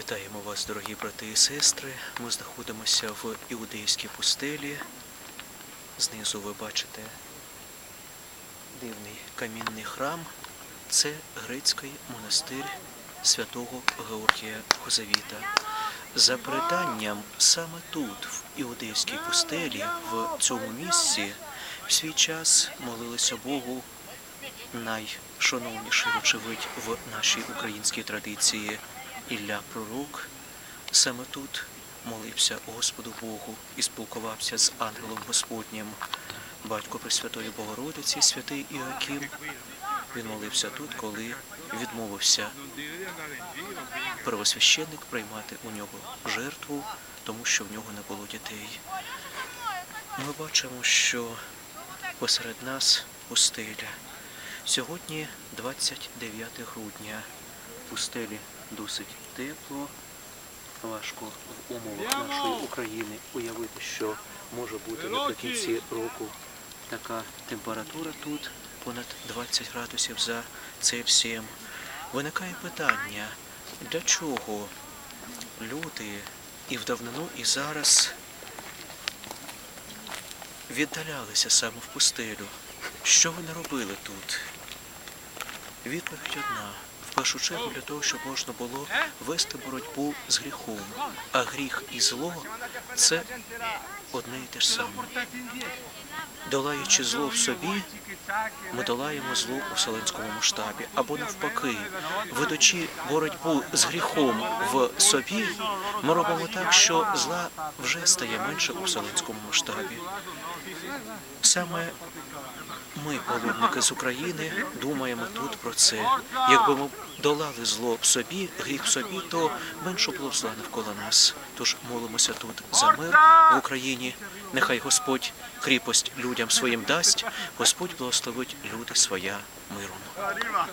Вітаємо вас, дорогі брати і сестри. Ми знаходимося в іудейській пустелі. Знизу ви бачите дивний камінний храм. Це грецький монастир святого Георгія Хозавіта. За переданням, саме тут, в іудейській пустелі, в цьому місці, в свій час молилися Богу найшановніший, вочевидь, в нашій українській традиції Ілля Пророк. Саме тут молився Господу Богу і спілкувався з ангелом Господнім. Батько Пресвятої Богородиці, святий Іоаким. Він молився тут, коли відмовився первосвященник приймати у нього жертву, тому що в нього не було дітей. Ми бачимо, що посеред нас пустеля. Сьогодні 29 грудня. Пустелі досить тепло. Важко в умовах нашої України уявити, що може бути наприкінці року така температура тут понад 20 градусів за Цельсієм. Виникає питання, для чого люди і в давнину, і зараз віддалялися саме в пустелю. Що вони робили тут? Відповідь одна. В першу чергу для того, щоб можна було вести боротьбу з гріхом. А гріх і зло це одне і те ж саме. Долаючи зло в собі, ми долаємо зло у вселенському масштабі. Або навпаки, ведучи боротьбу з гріхом в собі, ми робимо так, що зла вже стає менше у вселенському масштабі. Саме ми, паломники з України, думаємо тут про це. Якби ми долали зло в собі, гріх в собі, то менше було б зла навколо нас. Тож молимося тут за мир в Україні. Нехай Господь кріпость людям своїм дасть, Господь благословить люди своя миром.